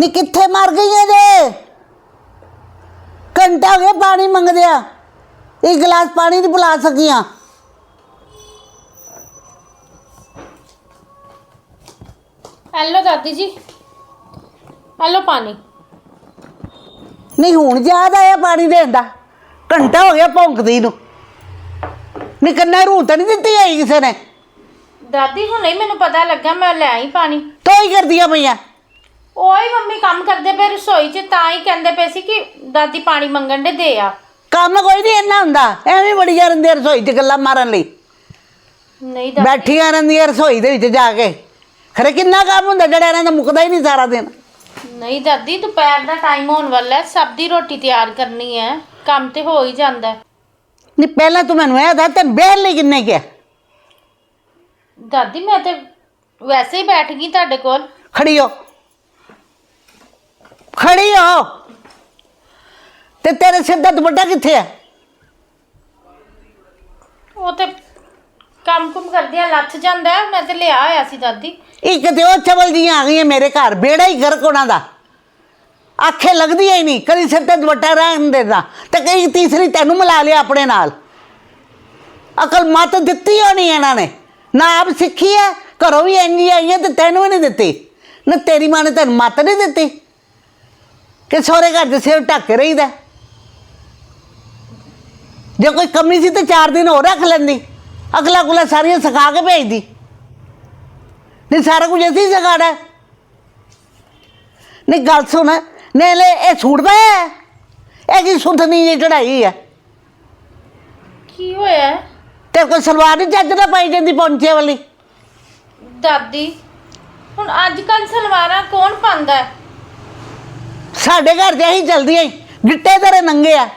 ਨੀ ਕਿੱਥੇ ਮਰ ਗਈ ਜੇ ਘੰਟਾ ਹੋ ਗਿਆ ਪਾਣੀ ਮੰਗਦਿਆ। ਇੱਕ ਗਲਾਸ ਪਾਣੀ ਨਹੀਂ ਪਿਲਾ ਸਕੀਆਂ। ਹੈਲੋ ਦਾਦੀ ਜੀ। ਹੈਲੋ ਪਾਣੀ। ਨਹੀਂ ਹੁਣ ਯਾਦ ਆਇਆ ਪਾਣੀ ਦੇਣ ਦਾ? ਘੰਟਾ ਹੋ ਗਿਆ ਭੌਂਕਦੀ ਨੂੰ। ਨੀ ਕੰਨਾਂ ਰੂਹ ਤਾਂ ਨਹੀਂ ਦਿੱਤੀ ਹੋਈ ਕਿਸੇ ਨੇ। ਦਾਦੀ ਹੁਣੇ ਹੀ ਮੈਨੂੰ ਪਤਾ ਲੱਗਾ ਮੈਂ ਲੈ ਆਈ ਪਾਣੀ। ਤੋਈ ਕਰਦੀਆਂ ਪਈਆਂ। ਓਏ ਮੰਮੀ ਕੰਮ ਕਰਦੇ ਪਏ ਰਸੋਈ 'ਚ ਤਾਂ ਹੀ ਕਹਿੰਦੇ ਪਏ ਸੀ ਕਿ ਦਾਦੀ ਪਾਣੀ ਮੰਗਣ ਦੇ ਦੇ ਆ। ਕੰਮ ਕੋਈ ਨਹੀਂ ਇੰਨਾ ਹੁੰਦਾ ਐਵੇਂ ਬੜੀ ਰਹਿੰਦੀ ਰਸੋਈ 'ਚ ਗੱਲਾਂ ਮਾਰਨ ਲਈ। ਨਹੀਂ ਦਾਦੀ। ਬੈਠੀਆਂ ਰਹਿੰਦੀਆਂ ਰਸੋਈ ਦੇ ਵਿੱਚ ਜਾ ਕੇ। ਖਰੇ ਕਿੰਨਾ ਕੰਮ ਹੁੰਦਾ ਜਿਹੜਾ ਇਹਨਾਂ ਦਾ ਮੁੱਕਦਾ ਹੀ ਨਹੀਂ ਸਾਰਾ ਦਿਨ। ਨਹੀਂ ਦਾਦੀ ਦੁਪਹਿਰ ਦਾ ਟਾਈਮ ਹੋਣ ਵਾਲਾ ਹੈ ਸਭ ਦੀ ਰੋਟੀ ਤਿਆਰ ਕਰਨੀ ਹੈ ਕੰਮ ਤੇ ਹੋ ਹੀ ਜਾਂਦਾ ਹੈ। ਨਹੀਂ ਪਹਿਲਾਂ ਤੂੰ ਮੈਨੂੰ ਇਹ ਦੱਸ ਤੈਨੂੰ ਬਹਿਣ ਲਈ ਕਿੰਨੇ ਕਿਹਾ ਦਾਦੀ ਮੈਂ ਤੇ ਵੈਸੇ ਹੀ ਬੈਠ ਗਈ ਤੁਹਾਡੇ ਕੋਲ। ਖੜੀ ਹੋ। ਖੜੀ ਹੋ। ਤੇ ਤੇਰੇ ਸਿਰ ਦਾ ਦੁਪੱਟਾ ਕਿੱਥੇ ਹੈ ਉਹ ਤੇ ਕੰਮ ਕੁਮ ਕਰਦਿਆਂ ਲੱਥ ਜਾਂਦਾ ਹੈ। ਮੈਂ ਤੇ ਲਿਆ ਹੋਇਆ ਸੀ ਦਾਦੀ। ਇੱਕ ਤੇ ਉਹ ਚਵਲ ਜੀਆਂ ਆ ਗਈਆਂ ਮੇਰੇ ਘਰ ਬੇੜਾ ਹੀ ਗਰਕ ਉਹਨਾਂ ਦਾ। ਆਖੇ ਲੱਗਦੀ ਹੀ ਨਹੀਂ ਕਦੀ ਸਿਰ ਤੇ ਦੁਪੱਟਾ ਰਹਿਣ ਦੇਦਾ ਤੇ ਕਈ ਤੀਸਰੀ ਤੈਨੂੰ ਮਿਲਾ ਲਿਆ ਆਪਣੇ ਨਾਲ। ਅਕਲ ਮਤ ਦਿੱਤੀ ਹੋਣੀ ਇਹਨਾਂ ਨੇ। ਨਾ ਆਪ ਸਿੱਖੀ ਹੈ ਘਰੋਂ ਵੀ ਇੰਨੀ ਆਈਆਂ ਤੇ ਤੈਨੂੰ ਵੀ ਨਹੀਂ ਦਿੱਤੀ। ਨਾ ਤੇਰੀ ਮਾਂ ਨੇ ਤੈਨੂੰ ਮਤ ਨਹੀਂ ਦਿੱਤੀ। ਕਿ ਸਹੁਰੇ ਘਰ ਦੇ ਸਿਰ ਢੱਕ ਕੇ ਰਹੀਦਾ ਜੇ ਕੋਈ ਕਮੀ ਸੀ ਤੇ ਚਾਰ ਦਿਨ ਹੋਰ ਰੱਖ ਲੈਂਦੀ। ਅਗਲਾ ਗੁਲਾ ਸਾਰੀਆਂ ਸਿਖਾ ਕੇ ਭੇਜਦੀ। ਨਹੀਂ ਸਾਰਾ ਕੁਝ ਅਸੀਂ ਸਿਖਾੜਾ। ਨਹੀਂ ਗੱਲ ਸੁਣ। ਨੇ ਲੈ ਇਹ ਸੂਟ ਪਾਇਆ ਹੈ? ਇਹ ਕੀ ਸੁਥਨੀ ਜਿਹੀ ਚੜਾਈ ਹੈ। ਕੀ ਹੋਇਆ? ਤੇ ਕੋਈ ਸਲਵਾਰ ਨਹੀਂ ਚੱਜ ਨਾਲ ਪਾਈ ਜਾਂਦੀ ਪੌਂਚੇ ਵਾਲੀ। ਦਾਦੀ ਹੁਣ ਅੱਜ ਕੱਲ ਸਲਵਾਰਾਂ ਕੌਣ ਪਾਉਂਦਾ ਹੈ? ਸਾਡੇ ਘਰ ਦੇ ਹੀ ਚਲਦੀਆਂ ਹੀ ਗਿੱਟੇ ਤੇਰੇ ਨੰਗੇ ਆ।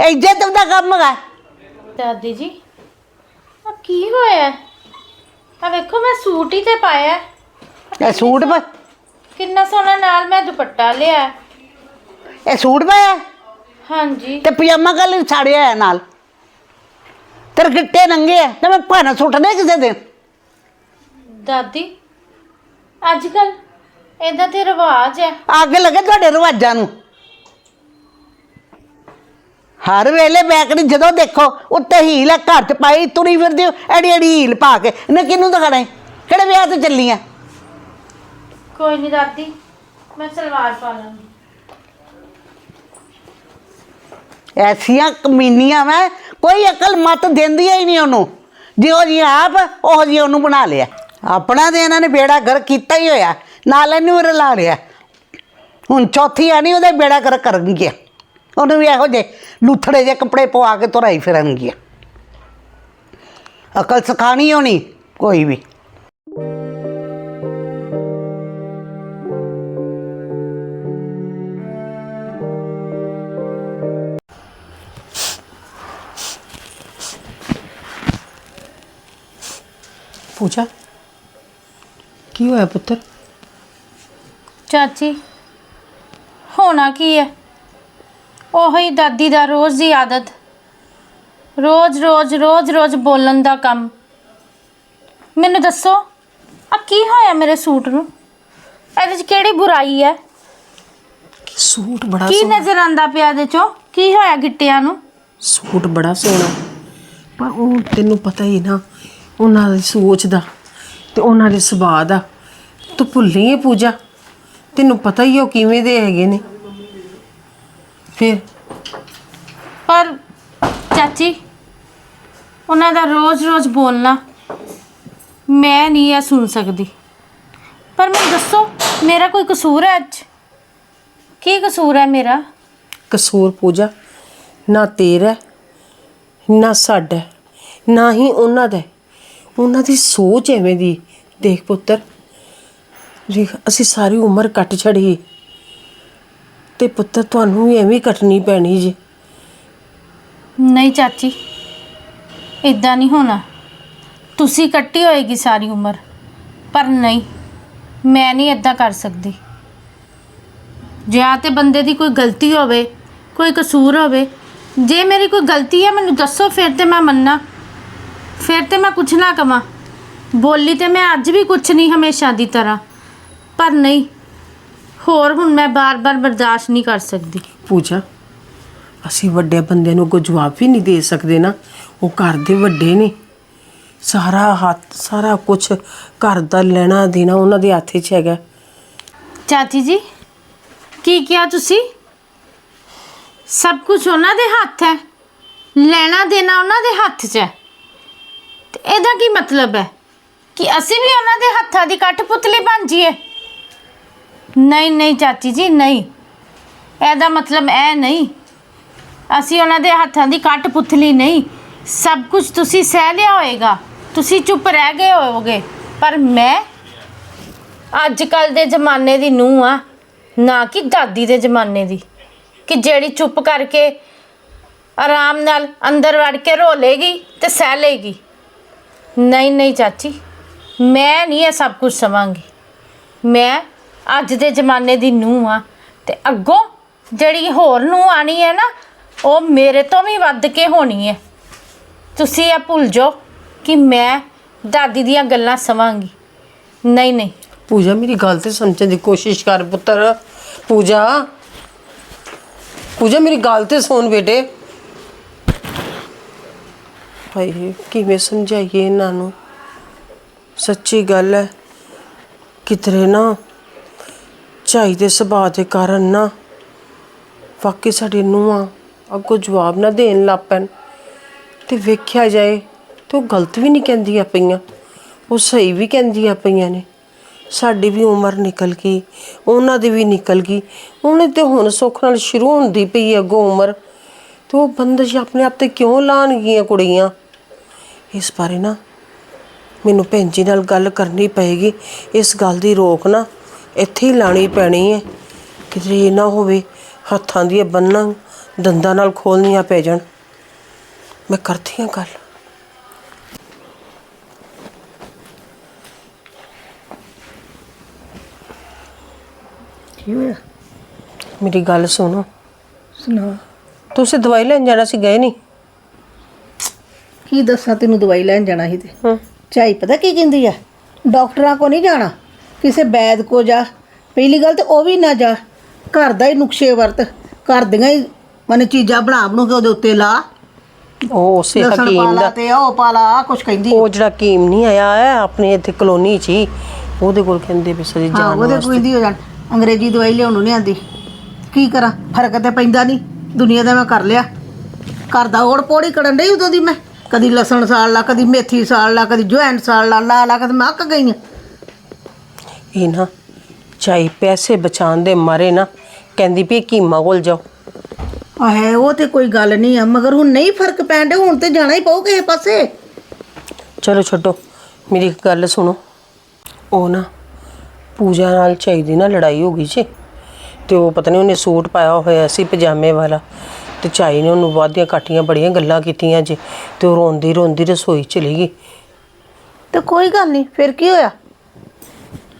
ਇਹ ਇੱਜ਼ਤ ਦਾ ਕੰਮ ਹੈਗਾ। ਦਾਦੀ ਜੀ ਆ ਕੀ ਹੋਇਆ? ਆ ਵੇਖੋ ਮੈਂ ਸੂਟ ਹੀ ਤੇ ਪਾਇਆ। ਹੈ। ਇਹ ਸੂਟ ਪਾ ਕਿੰਨਾ ਸੋਹਣਾ ਨਾਲ ਮੈਂ ਦੁਪੱਟਾ ਲਿਆ। ਹੈ। ਇਹ ਸੂਟ ਪਾਇਆ? ਹਾਂਜੀ। ਤੇ ਪਜਾਮਾ ਕੱਲ ਛਾੜਿਆ ਹੈ ਨਾਲ। ਤੇਰੇ ਗਿੱਟੇ ਨੰਗੇ ਆ ਤੇ ਮੈਂ ਭਾਣਾ ਸੁੱਟਨੇ ਕਿਸੇ ਦਿਨ। ਦਾਦੀ ਅੱਜ ਕੱਲ ਇਹਦਾ ਤੇ ਰਿਵਾਜ ਹੈ। ਅੱਗ ਲੱਗੇ ਤੁਹਾਡੇ ਰਿਵਾਜਾਂ ਨੂੰ। ਹਰ ਵੇਲੇ ਬੈਕੜੀ ਜਦੋਂ ਦੇਖੋ ਉੱਤੇ ਹੀਲ ਆ ਘਰ ਚ ਪਾਈ ਤੁਰੀ ਫਿਰਦੀ ਹੋ, ਐਡੀ ਐਡੀ ਹੀਲ ਪਾ ਕੇ। ਇਹਨੇ ਕਿਹਨੂੰ ਦਿਖਾਣਾ ਈ? ਕਿਹੜੇ ਵਿਆਹ ਤੇ ਚੱਲੀ ਆ? ਕੋਈ ਨਹੀਂ ਦਾਦੀ ਮੈਂ ਸਲਵਾਰ ਪਾ ਲਾਂਗੀ। ਐਸੀਆਂ ਕਮੀਨੀਆਂ ਮੈਂ ਕੋਈ ਅਕਲ ਮਤ ਦਿੰਦੀ ਹੀ ਨਹੀਂ ਉਹਨੂੰ। ਜਿਹੋ ਜੀ ਆਪ ਉਹ ਜੀ ਉਹਨੂੰ ਬਣਾ ਲਿਆ। ਆਪਣਾ ਤੇ ਇਹਨਾਂ ਨੇ ਬੇੜਾ ਗਰ ਕੀਤਾ ਹੀ ਹੋਇਆ। ਨਾਲ ਇਹਨੂੰ ਵੀ ਰਲਾ ਲਿਆ। ਹੁਣ ਚੌਥੀ ਆਣੀ ਉਹਦੇ ਬੇੜਾ ਕਰ ਕਰਨਗੀਆਂ ਉਹਨੂੰ ਵੀ ਇਹੋ ਜੇ ਲੂਥੜੇ ਜੇ ਕੱਪੜੇ ਪਵਾ ਕੇ ਤੁਰਾਈ ਫਿਰਨਗੀਆਂ ਅਕਲ ਸਿਖਾਣੀ ਹੋਣੀ ਕੋਈ ਵੀ। ਪੂਜਾ, ਕੀ ਹੋਇਆ ਪੁੱਤਰ? ਚਾਚੀ ਹੋਣਾ ਕੀ ਹੈ ਉਹੀ ਦਾਦੀ ਦਾ ਰੋਜ਼ ਦੀ ਆਦਤ। ਰੋਜ਼ ਰੋਜ਼ ਰੋਜ਼ ਰੋਜ਼ ਬੋਲਣ ਦਾ ਕੰਮ। ਮੈਨੂੰ ਦੱਸੋ ਆ ਕੀ ਹੋਇਆ ਮੇਰੇ ਸੂਟ ਨੂੰ? ਇਹਦੇ 'ਚ ਕਿਹੜੀ ਬੁਰਾਈ ਹੈ ਸੂਟ ਬੜਾ ਕੀ ਸੋਹਣਾ। ਨਜ਼ਰ ਆਂਦਾ ਪਿਆ ਇਹਦੇ 'ਚੋਂ? ਕੀ ਹੋਇਆ ਗਿੱਟਿਆਂ ਨੂੰ? ਸੂਟ ਬੜਾ ਸੋਹਣਾ। ਪਰ ਉਹ ਤੈਨੂੰ ਪਤਾ ਹੀ ਨਾ ਉਹਨਾਂ ਦੀ ਸੋਚ ਦਾ ਤੇ ਉਹਨਾਂ ਦੇ ਸੁਭਾਅ ਦਾ। ਤੂੰ ਭੁੱਲੀ ਹੈ ਪੂਜਾ? ਤੈਨੂੰ ਪਤਾ ਹੀ ਉਹ ਕਿਵੇਂ ਦੇ ਹੈਗੇ ਨੇ। ਫਿਰ? ਪਰ ਚਾਚੀ ਉਹਨਾਂ ਦਾ ਰੋਜ਼-ਰੋਜ਼ ਬੋਲਣਾ ਮੈਂ ਨਹੀਂ ਇਹ ਸੁਣ ਸਕਦੀ। ਪਰ ਮੈਨੂੰ ਦੱਸੋ ਮੇਰਾ ਕੋਈ ਕਸੂਰ ਹੈ ਅੱਜ? ਕੀ ਕਸੂਰ ਹੈ ਮੇਰਾ? ਕਸੂਰ ਪੂਜਾ ਨਾ ਤੇਰਾ ਨਾ ਸਾਡਾ ਨਾ ਹੀ ਉਹਨਾਂ ਦਾ ਉਹਨਾਂ ਦੀ ਸੋਚ ਐਵੇਂ ਦੀ ਦੇਖ ਪੁੱਤਰ ਜੀ, ਅਸੀਂ ਸਾਰੀ ਉਮਰ ਕੱਟ ਛੜੀ ਤੇ ਪੁੱਤਰ, ਤੁਹਾਨੂੰ ਵੀ ਐਵੇਂ ਕੱਟਣੀ ਪੈਣੀ ਜੀ। ਨਹੀਂ ਚਾਚੀ ਇਦਾਂ ਨਹੀਂ ਹੋਣਾ। ਤੁਸੀਂ ਕੱਟੀ ਹੋਏਗੀ ਸਾਰੀ ਉਮਰ, ਪਰ ਨਹੀਂ, ਮੈਂ ਨਹੀਂ ਇਦਾਂ ਕਰ ਸਕਦੀ। ਜਾਂ ਤੇ ਬੰਦੇ ਦੀ ਕੋਈ ਗਲਤੀ ਹੋਵੇ, ਕੋਈ ਕਸੂਰ ਹੋਵੇ, ਜੇ ਮੇਰੀ ਕੋਈ ਗਲਤੀ ਹੈ, ਮੈਨੂੰ ਦੱਸੋ, ਫਿਰ ਤੇ ਮੈਂ ਮੰਨਾਂ। ਫਿਰ ਤੇ ਮੈਂ ਕੁਛ ਨਾ ਕਵਾਂ। ਬੋਲੀ ਤੇ ਮੈਂ ਅੱਜ ਵੀ ਕੁਛ ਨਹੀਂ ਹਮੇਸ਼ਾ ਦੀ ਤਰ੍ਹਾਂ। ਪਰ ਨਹੀਂ। ਹੋਰ ਹੁਣ ਮੈਂ ਬਾਰ-ਬਾਰ ਬਰਦਾਸ਼ਤ ਨਹੀਂ ਕਰ ਸਕਦੀ। ਪੂਜਾ ਅਸੀਂ ਵੱਡੇ ਬੰਦਿਆਂ ਨੂੰ ਕੋਈ ਜਵਾਬ ਵੀ ਨਹੀਂ ਦੇ ਸਕਦੇ ਨਾ। ਉਹ ਘਰ ਦੇ ਵੱਡੇ ਨੇ। ਸਾਰਾ ਹੱਥ ਸਾਰਾ ਕੁਝ ਘਰ ਦਾ ਲੈਣਾ ਦੇਣਾ ਉਹਨਾਂ ਦੇ ਹੱਥ 'ਚ ਹੈਗਾ। ਚਾਚੀ ਜੀ ਕੀ ਕਿਹਾ ਤੁਸੀਂ? ਸਭ ਕੁਝ ਉਹਨਾਂ ਦੇ ਹੱਥ ਹੈ। ਲੈਣਾ ਦੇਣਾ ਉਹਨਾਂ ਦੇ ਹੱਥ 'ਚ ਹੈ। ਤੇ ਇਹਦਾ ਕੀ ਮਤਲਬ ਹੈ? ਕਿ ਅਸੀਂ ਵੀ ਉਹਨਾਂ ਦੇ ਹੱਥਾਂ ਦੀ ਕਠਪੁਤਲੀ ਬਣ ਜਾਈਏ। ਨਹੀਂ ਨਹੀਂ ਚਾਚੀ ਜੀ, ਨਹੀਂ। ਇਹਦਾ ਮਤਲਬ ਇਹ ਨਹੀਂ। ਅਸੀਂ ਉਹਨਾਂ ਦੇ ਹੱਥਾਂ ਦੀ ਕੱਟ ਪੁੱਥਲੀ ਨਹੀਂ। ਸਭ ਕੁਝ ਤੁਸੀਂ ਸਹਿ ਲਿਆ ਹੋਏਗਾ। ਤੁਸੀਂ ਚੁੱਪ ਰਹਿ ਗਏ ਹੋਵੋਗੇ। ਪਰ ਮੈਂ ਅੱਜ ਕੱਲ ਦੇ ਜ਼ਮਾਨੇ ਦੀ ਨੂੰਹ ਆ। ਨਾ ਕਿ ਦਾਦੀ ਦੇ ਜ਼ਮਾਨੇ ਦੀ। ਕਿ ਜਿਹੜੀ ਚੁੱਪ ਕਰਕੇ ਆਰਾਮ ਨਾਲ ਅੰਦਰ ਵੜ ਕੇ ਰੋ ਲੇਗੀ ਤੇ ਸਹਿ ਲੇਗੀ। ਨਹੀਂ ਨਹੀਂ ਚਾਚੀ। ਮੈਂ ਨਹੀਂ ਇਹ ਸਭ ਕੁਝ ਸਵਾਂਗੀ ਮੈਂ ਅੱਜ ਦੇ ਜ਼ਮਾਨੇ ਦੀ ਨੂੰਹ ਆ। ਤੇ ਅੱਗੋਂ ਜਿਹੜੀ ਹੋਰ ਨੂੰਹ ਆਣੀ ਹੈ ਨਾ, ਉਹ ਮੇਰੇ ਤੋਂ ਵੀ ਵੱਧ ਕੇ ਹੋਣੀ ਹੈ। ਤੁਸੀਂ ਇਹ ਭੁੱਲ ਜਾਓ ਕਿ ਮੈਂ ਦਾਦੀ ਦੀਆਂ ਗੱਲਾਂ ਸਵਾਂਗੀ। ਨਹੀਂ ਨਹੀਂ। ਪੂਜਾ, ਮੇਰੀ ਗੱਲ ਤੇ ਸਮਝਣ ਦੀ ਕੋਸ਼ਿਸ਼ ਕਰ ਪੁੱਤਰ। ਪੂਜਾ। ਪੂਜਾ, ਮੇਰੀ ਗੱਲ ਤੇ ਸੁਣ ਬੇਟੇ। ਭਾਈ ਕਿਵੇਂ ਸਮਝਾਈਏ ਇਹਨਾਂ ਨੂੰ। ਸੱਚੀ ਗੱਲ ਹੈ ਕਿਤਰੇ ਨਾ ਝਾਈ ਦੇ ਸੁਭਾਅ ਦੇ ਕਾਰਨ ਨਾ ਵਾਕਈ ਸਾਡੇ ਨੂੰਹਾਂ ਅੱਗੋਂ ਜਵਾਬ ਨਾ ਦੇਣ ਲੱਗ ਪੈਣ। ਤੇ ਵੇਖਿਆ ਜਾਏ ਤੇ ਉਹ ਗਲਤ ਵੀ ਨਹੀਂ ਕਹਿੰਦੀਆਂ ਪਈਆਂ, ਉਹ ਸਹੀ ਵੀ ਕਹਿੰਦੀਆਂ ਪਈਆਂ ਨੇ। ਸਾਡੀ ਵੀ ਉਮਰ ਨਿਕਲ ਗਈ, ਉਹਨਾਂ ਦੀ ਵੀ ਨਿਕਲ ਗਈ। ਉਹਨੇ ਤੇ ਹੁਣ ਸੁੱਖ ਨਾਲ ਸ਼ੁਰੂ ਹੁੰਦੀ ਪਈ ਹੈ ਅੱਗੋਂ ਉਮਰ। ਤੇ ਉਹ ਬੰਦਸ਼ ਆਪਣੇ ਆਪ ਤੇ ਕਿਉਂ ਲਾਣਗੀਆਂ ਕੁੜੀਆਂ? ਇਸ ਬਾਰੇ ਨਾ ਮੈਨੂੰ ਭੈਣ ਜੀ ਨਾਲ ਗੱਲ ਕਰਨੀ ਪਏਗੀ, ਇਸ ਗੱਲ ਦੀ ਰੋਕ ਨਾ। ਇੱਥੇ ਹੀ ਲਾਣੀ ਪੈਣੀ ਹੈ। ਕਿਤੇ ਇਹ ਨਾ ਹੋਵੇ ਹੱਥਾਂ ਦੀਆਂ ਬੰਨਾਂ ਦੰਦਾਂ ਨਾਲ ਖੋਲਣੀਆਂ ਪੈ ਜਾਣ। ਮੈਂ ਕਰਦੀ ਹਾਂ ਗੱਲ। ਕੀ ਹੋਇਆ ਮੇਰੀ ਗੱਲ ਸੁਣੋ। ਸੁਣਾ। ਤੁਸੀਂ ਦਵਾਈ ਲੈਣ ਜਾਣਾ ਸੀ ਗਏ ਨਹੀਂ? ਕੀ ਦੱਸਾਂ ਤੈਨੂੰ ਦਵਾਈ ਲੈਣ ਜਾਣਾ ਸੀ ਤੇ। ਹਾਂ। ਝਾਈ ਪਤਾ ਕੀ ਕਹਿੰਦੀ ਆ? ਡਾਕਟਰਾਂ ਕੋ ਨਹੀਂ ਜਾਣਾ? ਕਿਸੇ ਬੈਦ ਕੋ ਜਾ। ਪਹਿਲੀ ਗੱਲ ਤੇ ਉਹ ਵੀ ਨਾ ਜਾ। ਘਰ ਦਾ ਹੀ ਨੁਕਸ਼ੇ ਵਰਤ ਘਰ ਦੀਆਂ ਹੀ ਮਨ ਚੀਜ਼ਾਂ ਬਣਾ ਬਣੂ ਕੇ ਉਹਦੇ ਉੱਤੇ ਲਾ। ਉਹ ਉਸੇ ਲਸਣ ਹਕੀਮ ਦਾ। ਤੇ ਉਹ ਪਾਲਾ ਆ ਕੁਛ ਕਹਿੰਦੀ। ਉਹ ਜਿਹੜਾ ਹਕੀਮ ਨਹੀਂ ਆਇਆ ਹੈ ਆਪਣੇ ਇੱਥੇ ਕਲੋਨੀ 'ਚ ਹੀ ਉਹਦੇ ਕੋਲ ਕਹਿੰਦੇ ਵੀ ਸਰੀ ਹਾਂ ਉਹਦੇ ਵਾਸਤੇ। ਕੋਈ ਦੀ ਹੋ ਜਾਣ। ਅੰਗਰੇਜ਼ੀ ਦਵਾਈ ਲਿਆਉਣੋਂ ਨਹੀਂ ਆਂਦੀ। ਕੀ ਕਰਾਂ? ਫ਼ਰਕ ਤੇ ਪੈਂਦਾ ਨਹੀਂ। ਦੁਨੀਆ ਦਾ ਮੈਂ ਕਰ ਲਿਆ। ਘਰ ਦਾ ਓੜ ਪੋੜੀ ਕਰਨ ਡਈ ਉਦੋਂ ਦੀ ਮੈਂ। ਕਦੀ ਲਸਣ ਸਾੜ ਲਾ ਕਦੀ ਮੇਥੀ ਸਾੜ ਲਾ ਕਦੀ ਜਵੈਣ ਸਾੜ ਲਾ ਲਾ ਲਾ ਕਦੇ ਮੈਂ ਅੱਕ ਗਈ ਇਹ ਨਾ ਚਾਈ ਪੈਸੇ ਬਚਾਉਣ ਦੇ ਮਾਰੇ ਨਾ ਕਹਿੰਦੀ ਵੀ ਹਕੀਮਾਂ ਕੋਲ ਜਾਓ। ਆਹੇ ਉਹ ਤੇ ਕੋਈ ਗੱਲ ਨਹੀਂ ਆ ਮਗਰ ਹੁਣ ਨਹੀਂ ਫ਼ਰਕ ਪੈਣ ਡਿਆ ਹੁਣ ਤੇ ਜਾਣਾ ਹੀ ਪਊ ਕਿਸੇ ਪਾਸੇ। ਚਲੋ ਛੱਡੋ ਮੇਰੀ ਇੱਕ ਗੱਲ ਸੁਣੋ। ਉਹ ਨਾ ਪੂਜਾ ਨਾਲ ਚਾਈ ਦੀ ਨਾ ਲੜਾਈ ਹੋ ਗਈ ਸੀ ਤੇ ਉਹ ਪਤਾ ਨਹੀਂ ਉਹਨੇ ਸੂਟ ਪਾਇਆ ਹੋਇਆ ਸੀ ਪਜਾਮੇ ਵਾਲਾ ਤੇ ਚਾਈ ਨੇ ਉਹਨੂੰ ਵਾਧੀਆਂ ਕਾਟੀਆਂ ਬੜੀਆਂ ਗੱਲਾਂ ਕੀਤੀਆਂ ਜੇ ਤੇ ਉਹ ਰੋਂਦੀ ਰੋਂਦੀ ਰਸੋਈ ਚਲੀ ਗਈ। ਤੇ ਕੋਈ ਗੱਲ ਨਹੀਂ ਫਿਰ ਕੀ ਹੋਇਆ?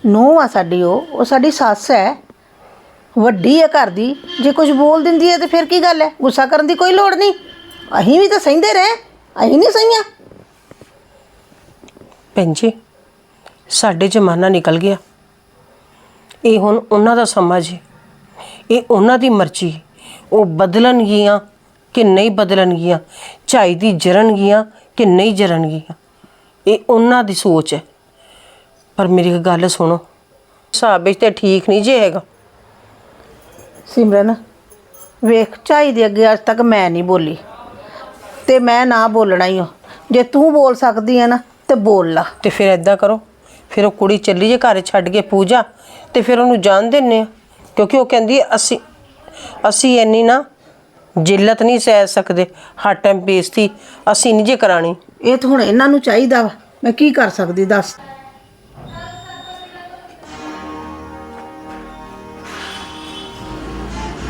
ਨੂੰਹ ਆ ਸਾਡੀ ਉਹ ਉਹ ਸਾਡੀ ਸੱਸ ਹੈ। ਵੱਡੀ ਹੈ ਘਰ ਦੀ। ਜੇ ਕੁਝ ਬੋਲ ਦਿੰਦੀ ਹੈ ਤੇ ਫਿਰ ਕੀ ਗੱਲ ਹੈ? ਗੁੱਸਾ ਕਰਨ ਦੀ ਕੋਈ ਲੋੜ ਨਹੀਂ। ਅਸੀਂ ਵੀ ਤਾਂ ਸਹਿੰਦੇ ਰਹੇ। ਅਸੀਂ ਨਹੀਂ ਸਹੀਆਂ। ਭੈਣ ਜੀ, ਸਾਡੇ ਜ਼ਮਾਨਾ ਨਿਕਲ ਗਿਆ। ਇਹ ਹੁਣ ਉਹਨਾਂ ਦਾ ਸਮਾਂ ਜੀ। ਇਹ ਉਹਨਾਂ ਦੀ ਮਰਜ਼ੀ। ਉਹ ਬਦਲਣਗੀਆਂ ਕਿ ਨਹੀਂ ਬਦਲਣਗੀਆਂ? ਝਾਈ ਦੀ ਜਰਨਗੀਆਂ ਕਿ ਨਹੀਂ ਜਰਨਗੀਆਂ? ਇਹ ਉਹਨਾਂ ਦੀ ਸੋਚ ਹੈ। ਪਰ ਮੇਰੀ ਇੱਕ ਗੱਲ ਸੁਣੋ। ਹਿਸਾਬ ਵਿੱਚ ਤੇ ਠੀਕ ਨਹੀਂ ਜੇ ਹੈਗਾ। ਸਿਮਰਨ ਵੇਖ ਝਾਈ ਦੇ ਅੱਗੇ ਅੱਜ ਤੱਕ ਮੈਂ ਨਹੀਂ ਬੋਲੀ। ਤੇ ਮੈਂ ਨਾ ਬੋਲਣਾ ਹੀ ਹਾਂ। ਜੇ ਤੂੰ ਬੋਲ ਸਕਦੀ ਹੈ ਨਾ ਤੇ ਬੋਲ ਲਾ। ਤੇ ਫਿਰ ਐਦਾਂ ਕਰੋ। ਫਿਰ ਉਹ ਕੁੜੀ ਚੱਲੀ ਜੇ ਘਰ ਛੱਡ ਕੇ ਪੂਜਾ ਤੇ ਫਿਰ ਉਹਨੂੰ ਜਾਣ ਦਿੰਨੇ ਆ। ਕਿਉਂਕਿ ਉਹ ਕਹਿੰਦੀ ਹੈ, ਅਸੀਂ ਅਸੀਂ ਇੰਨੀ ਨਾ ਜਿੱਲਤ ਨਹੀਂ ਸਹਿ ਸਕਦੇ। ਹਰ ਟਾਈਮ ਬੇਇੱਜ਼ਤੀ ਅਸੀਂ ਨਹੀਂ ਜੇ ਕਰਾਣੀ। ਇਹ ਤਾਂ ਹੁਣ ਇਹਨਾਂ ਨੂੰ ਚਾਹੀਦਾ ਵਾ। ਮੈਂ ਕੀ ਕਰ ਸਕਦੀ ਦੱਸ।